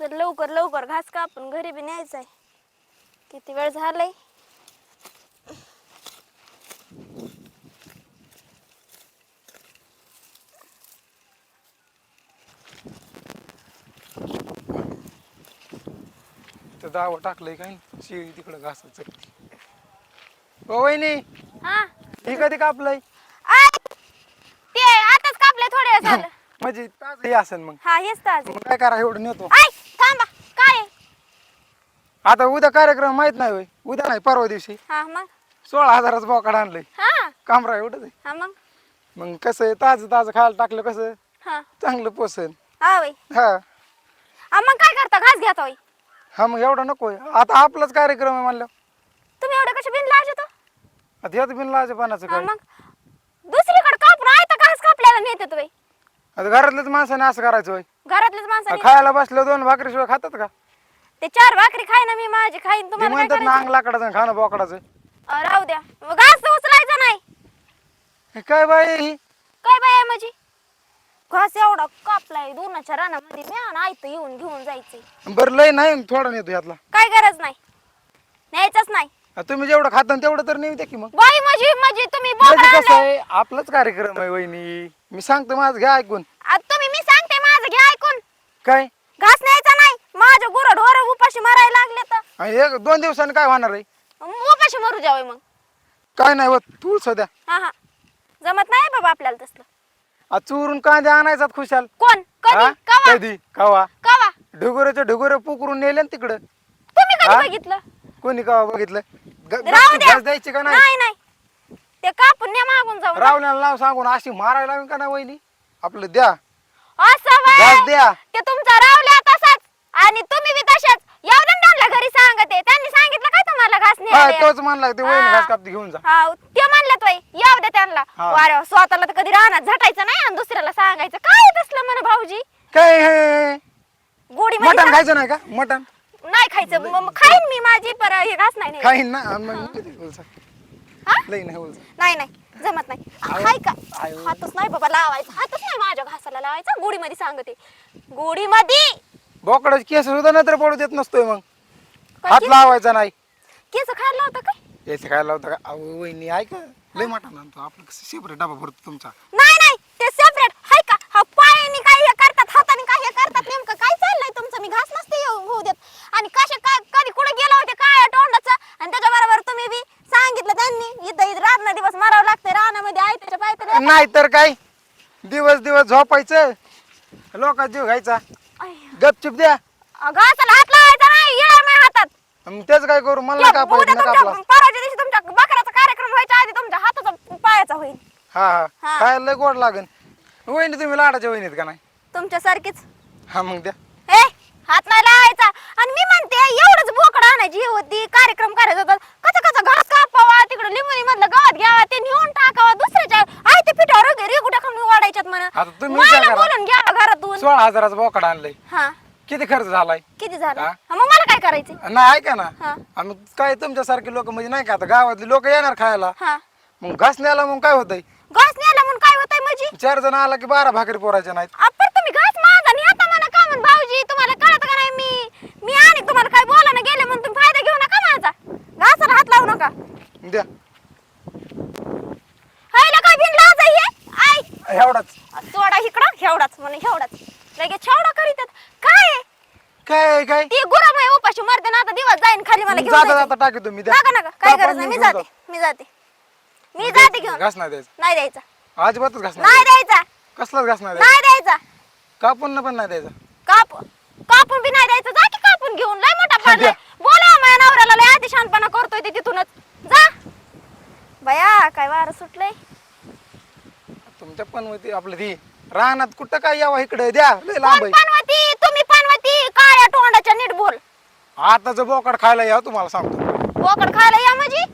चल लवकर लवकर घास का आपण घरी बी न्यायचं आहे. किती वेळ झालाय? तर दावा टाकलंय काय? शिळी तिकडं घासाचं. ओ वहिनी हा? हे कधी कापलंय आय ते आताच कापले थोडे वेळ झालं म्हणजे ताज हे असेल मग. हा हेच ताज मग काय करा एवढं नेतो. आय थांबा काय आहे? आता उद्या कार्यक्रम माहीत नाही होय. उद्या नाही परवा दिवशी. हा मग? सोळा हजाराचं बोकाड आणलंय. हा. कामरा एवढंच आहे. हा मग? मग कसं आहे ताजं ताजं खायला टाकलं कसं? हा. चांगलं पोसन. हा वय हा. मग काय करता? घास घ्या हा मग एवढं नको. आता आपलाच कार्यक्रम आहे म्हणलं. तुम्ही एवढे कसे बिन लाजतो आता ह्यात बिन लाजपानाचं हा काय? मग? दुसरीकडे कापून आहे तर घास कापल्याला नेते तुम्ही आता घरातल्याच माणसाने असं करायचं होय. घरातलेच आ, माणसाने? खायला बसलं दोन भाकरीशिवाय खातात का? ते चार भाकरी खाय ना मी माझी खाईन ते तुम्हाला काय म्हणतात ना करायचं? अंग लाकडाचं खाणं बोकडाचं. अ, राहू द्या. मग घास उचलायचा नाही. हे काय बाई ही? काय बाय आहे माझी? घास एवढा कापलाय दोनाच्या रानामध्ये मी आणि आयत येऊन घेऊन जायचंय. बरं लय नाही थोडा नेतो ह्यातला काय गरज नाही. न्यायचंच नाही. तुम्ही जेवढं खाता तेवढं तर नेऊ द्या की मग. बाई माझी माझी तुम्ही म्हणजे बोकडं कसं. आहे आपलाच कार्यक्रम आहे वहिनी. मी सांगतो माझं घ्या ऐकून. आ, तुम्ही मी सांगते माझं घ्या ऐकून. काय? घास न्यायचा नाही. माझ्या गुरं ढोर उपाशी मरायला लागले तर. आणि एक दोन दिवसांनी काय होणार आहे? उपाशी मरू जावे मग. काय नाही होत तू सध्या हा हा. जमत नाही बाबा आपल्याला तसलं. आ, चोरून कांदे आणायचा खुशाल. कोण? कधी? हा? कवा? कधी? कवा? कवा? ढुगुऱ्याचे ढुगुरे पुकरून नेले ना तिकडं. तुम्ही कधी हा? बघितलं? कोणी कवा बघितलं? ग- राहू द्या. घास द्यायची का नाही? नाही नाही. ते कापून न्या मागून जाऊन. रावण्याला नाव सांगून अशी मारायला लावीन का ना वहिनी? आपलं द्या. असं घास द्या. ते तुमचा रावल्या तसाच. आणि तुम्ही बी तशाच. एवढं त्यांना घरी सांगते. त्यांनी सांगितलं काय तुम्हाला घास हा न्यायला? या? तोच म्हणला ते वहिनी हा. घास कापती घेऊन जा. ते म्हणलं तो येऊ दे त्यांना. हा. वारे स्वतःला तर कधी राहणार झटायचं नाही आणि दुसऱ्याला सांगायचं. काय तसलं म्हण भाऊजी? काय हे? गोडी मटण खायचं नाही का? मटण? नाही खायचं. मग मग खाईन मी माझी पर हे घास नाही न्यायचं. खाईन ना आणि मग किती बोलचा? हा? लई नाही. नाही नाही. जमत नाही. आयो. हाय का? आयो. हातच नाही बाबा लावायचा. हातच नाही माझ्या घासाला लावायचा. गोडीमध्ये सांगते. गोडीमध्ये बोकडाची केस सुद्धा नंतर पडू देत नसतोय मग. काय हात केस? लावायचा नाही. केस खायला होता काय? याचे काय लावता का? अहो वहिनी ऐक. लय मटण आणतो आपलं कसं सेपरेट डबा भरतो तुमचा? नाही नाही. ते सेपरेट हाय का हा पायाने काय हे करतात हाताने काय हे करतात नेमकं काय मी घास नसते येऊ होऊ देत. आणि कसे काय कधी कुठे गेला होते काय तोंडाचं? आणि त्याच्या बरोबर तुम्ही बी सांगितलं त्यांनी इथं इथं रात्र दिवस मारावं लागतंय रानामध्ये आहे त्याच्या पाय नाही तर काय? दिवस दिवस झोपायचं. लोकांचा जीव घ्यायचा. गपचूप द्या. घासाला हात लावायचा नाही येणार माझ्या हातात. तेच काय करू? मला उद्या पाहिजे तुमच्या परवाच्या दिवशी तुमच्या बकराचा कार्यक्रम व्हायच्या आधी तुमच्या हाताचा पायाचा होईल हा हा. हा. खायला लय गोड लागन. वहिनी तुम्ही लाडाच्या वहिनीत का नाही? तुमच्यासारखीच. हा मग द्या. हात नाही लावायचा. आणि मी म्हणते एवढंच बोकड आणायची होती कार्यक्रम करायचा होता. कसं कसं घास कापावा तिकडे लिंबुनी मधलं गवत घ्यावा ते नेऊन टाकावा दुसऱ्याच्या आहे ते पिठावर वगैरे कुठे खाऊन वाढायच्यात म्हणा. आता तुम्ही विचार मला करा. बोलून घ्यावा घरातून. सोळा हजाराचा बोकड आणलंय. हा. किती खर्च झालाय? किती झालं? हा? हा, मग मला काय करायचं? नाही ऐका ना. हा. आणि काय तुमच्यासारखे लोक म्हणजे नाही का आता गावातले लोक येणार खायला. हा. मग घास न्यायला मग काय होतंय? घास न्यायला म्हणून काय होतंय माझी चार जण आला की बारा भाकरी पोरायच्या नाहीत. आपण तुम्ही घास माझा नेता म्हणा का म्हण भाऊजी तुम्हाला कळत का नाही मी मी आणि तुम्हाला काय बोला ना गेले म्हणून तुम्ही फायदा घेऊ नका माझा द्या. काय हे? एवढाच. सोडा इकडं एवढाच म्हणे एवढाच. लगेच छेवडा करीत काय आहे? काय काय? ती गुराम आहे उपाशी मरते ना आता दिवस जाईन खाली मला घेऊन जाता जायचं. जाता टाकी तुम्ही द्या. नका नका काय गरज नाही मी जाते मी जाते. मी जाते घेऊन. घास नाही द्यायचा. नाही द्यायचा. अजिबातच घास नाही नाही द्यायचा. द्यायचा. कसलाच घास नाही द्यायचा. नाही द्यायचा. कापून पण नाही द्यायचा. काप कापून बी नाही द्यायचं. जा की कापून घेऊन लय मोठा हा, पडलाय. द्या. माझ्या नवऱ्याला लय अति शानपणा करतोय ते तिथूनच. जा. बया काय वार सुटलंय? तुमच्या पण होती आपलं ती रानात कुठं काय यावं इकडे? द्या लय लांब कोण आहे. पानवती? तुम्ही पानवती? काळ्या तोंडाच्या नीट बोल. आताच बोकड खायला या तुम्हाला सांगतो. बोकड खायला या म्हणजे?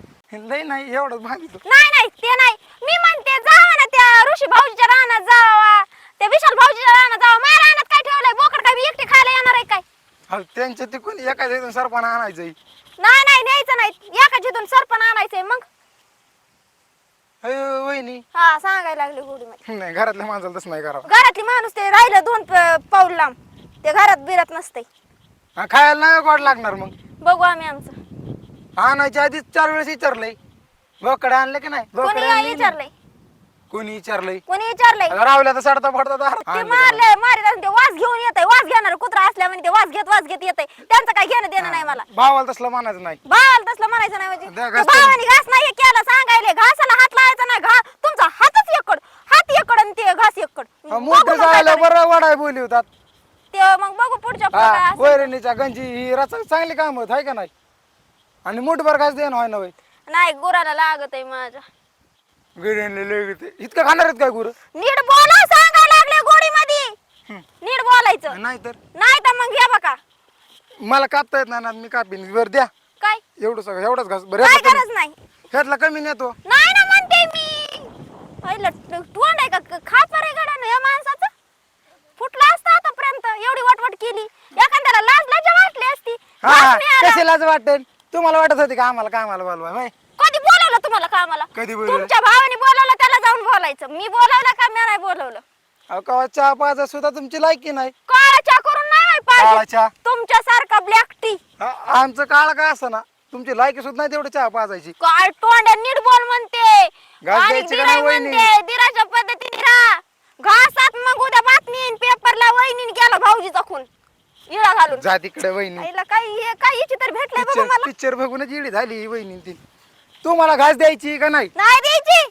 लय नाही एवढंच मागितलं नाही नाही ते नाही. मी म्हणते जावा ना त्या ऋषी भाऊजीच्या रानात जावा. त्या विशाल भाऊजीच्या रानात जावा. माझ्या रानात काय ठेवलंय बोकड काय मी एकटी खायला येणार आहे काय अहो, त्यांच्या तिकून एका इथून सरपणा आणायचं नाही नाही न्यायचं नाही. एका जिथून सरपण आणायचंय मग? अयो, वहिनी. हा सांगायला लागले गोडी मध्ये नाही घरातल्या माणसाला तसं नाही करावं. घरातली माणूस ते राहिलं दोन प- पाऊल लांब. ते घरात बिरात नसते हा, खायला नाही गोड लागणार मग. बघू आम्ही आमचं. आणायच्या आधीच चार वेळेस विचारलंय. बोकडे आणले की नाही? बोकडे आणले की नाही? विचारलंय? कोणी विचारलंय? कोणी विचारलंय? रावल्या तर सडता पडता. ते मारले मारित ते वास घेऊन येत वास घेणार कुत्रा असल्यामुळे ते वास घेत वास घेत येत त्यांचं काय घेणं देणं नाही मला. भावाला तसलं म्हणायचं नाही. भावाला तसलं म्हणायचं नाही म्हणजे. द्या घास भावाने घास नाही केला सांगायले घासाला हात लावायचा नाही घा. तुमचा हातच एकड. हात एकड आणि ते घास एकड. बघू मोठं मग काय झालं करायचं. बरं वडाय बोली होतात. ते मग बघू पुढच्या पुढं काय हा असेल. वैरणीच्या गंजी ही रचा चांगली काम होत आहे का नाही? आणि मुठभर घास देणं व्हाय ना वय नाही गुराला लागत आहे माझ्या गिरणले लय इतकं खाणार आहेत काय गुरु? नीट बोला सांगायला लागले गोडी मध्ये नीट बोलायचं. नाही तर? नाही तर मग घ्या बघा. मला कापता येत नाही ना मी कापीन. बरं द्या. काय? एवढं सगळं एवढंच घास. बरं काय गरज नाही. ह्यातला कमी नेतो नाही ना म्हणते मी. पहिलं तोंड आहे का? खापर आहे गड्या या माणसाचं. फुटलं असतं आतापर्यंत एवढी वटवट केली. एखाद्याला लाज लज्जा वाटली असती. हा मिळाला. कशालाच वाटेल? तुम्हाला वाटत होती का आम्हाला कामाला बोलवा बोलवलं तुम्हाला कामाला? कधी बोलवलं? तुमच्या भावाने बोलवलं त्याला जाऊन बोलायचं. मी बोलवलं का मी नाही बोलवलं? अहो कवा चहा पाजा सुद्धा तुमची लायकी नाही. काळा चहा करून नाही काळा पाहिजे. चहा? तुमच्या सारखा ब्लॅक टी आ- आमचं काळ काय असं ना तुमची लायकी सुद्धा नाही तेवढं चहा पाजायची. काय तोंड नीट बोल म्हणते. घास आणि द्यायची का दिराई नाही वहिनी? म्हणते दिराच्या पद्धतीने राहा. घासात मग उद्या बातमी येईन पेपरला वहिनीने गेला भाऊजीचा खून इळा घालून. जा तिकडे वहिनी. आईला काय हे काय हिची तर भेटलंय बघा पिक्चर मला. पिक्चर बघूनच इडी झाली ही वहिनी ती तुम्हाला घास द्यायची का नाही? नाही द्यायची.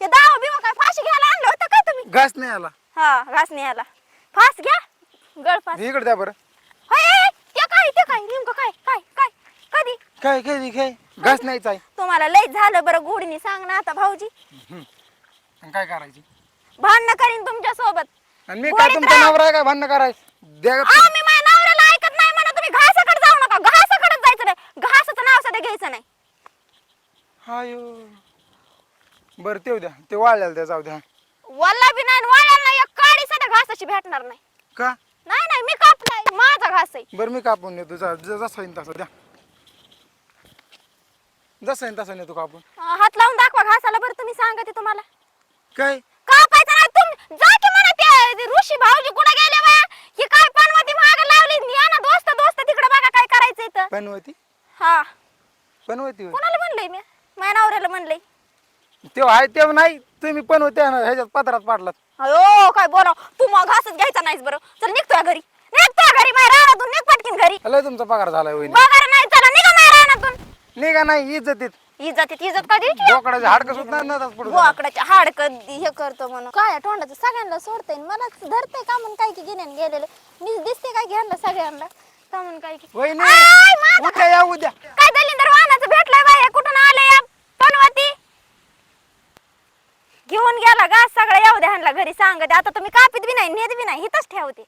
हे दावा बिवा काय फाशी घ्यायला आणलं होतं काय तुम्ही? घास नाही आला. हा घास नाही आला. फास घ्या. गळ फास. इकडे द्या बरं. होय, ते काय ते काय? नेमकं काय काय काय? कधी? काय काय काय? घास नाहीच आहे तुम्हाला लय झालं बरं गोडीने. सांग ना आता भाऊजी. आणि काय करायची? भांडणं करीन तुमच्यासोबत आणि मी काय गोडीत तुमचा राहा. नवरा आहे काय भांडण कराय द्या अहो, मी माझ्या नवऱ्याला ऐकत नाही म्हणा तुम्ही घासाकडे जाऊ नका घासाकडेच जायचं नाही घासाचं नाव सध्या घ्यायचं नाही हायो. बरं तेव द्या ते वाळल्याला द्या जाऊ द्या. वल्ला बी नाही वाळ्याला नाही एक काडी सध्या घासाची भेटणार नाही. का? नाही नाही मी कापलाय माझा घास आहे. बरं मी कापून नेतो जा ज- जसं येईन तसं द्या. जसं येईन तसं नेतो कापून. अं, हात लावून दाखवा घासाला बरं तुम्ही सांगा ते तुम्हाला. काय? कापायचं नाही तुम जा की म्हणा ते ते ऋषी भाऊजी कुठे गेले बाया ही काय पनवती माग लावली? या ना दोस्त दोस्त तिकडे बघा काय करायचंय तर पनवती? हा. पनवती होय. कोणाला म्हणलंय मी? माझ्या नवऱ्याला म्हणलंय. तेव्हा आहे तेव्हा नाही तुम्ही पनवती आहे ना ह्याच्यात पत्रात पाडलात. अयो काय बोला तू मग घासच घ्यायचा नाहीस बरं. चल निघतोय घरी. निघतोय घरी माझ्या रानातून निघ पटकीन घरी. लय तुमचा पगार झालाय वहिनी. बघा नाही चला निघा माझ्या रानातून. निघा नाही इज्जतीत. इज्जत इज्जत का द्यायची बोकडाचे हाडकं सुद्धा नसतात पुढे बोकडाच्या हाडक हे करतो म्हणून. काय तोंडाचं सगळ्यांना सोडतंय मलाच धरतंय का म्हणून काय की घेण्यान गेलेलं? मी दिसते काय घ्यायला सगळ्यांना? का म्हणून काय की वहिनी आय, माझा- उद्या या उद्या. काय दलिंदर वाहनाचं भेटलंय बाय कुठून आलंय या पनवती घेऊन गेला गा सगळं येऊ द्या ह्यांना घरी सांगते. आता तुम्ही कापीत बी नाही नेत बी नाही इथंच ठेवते.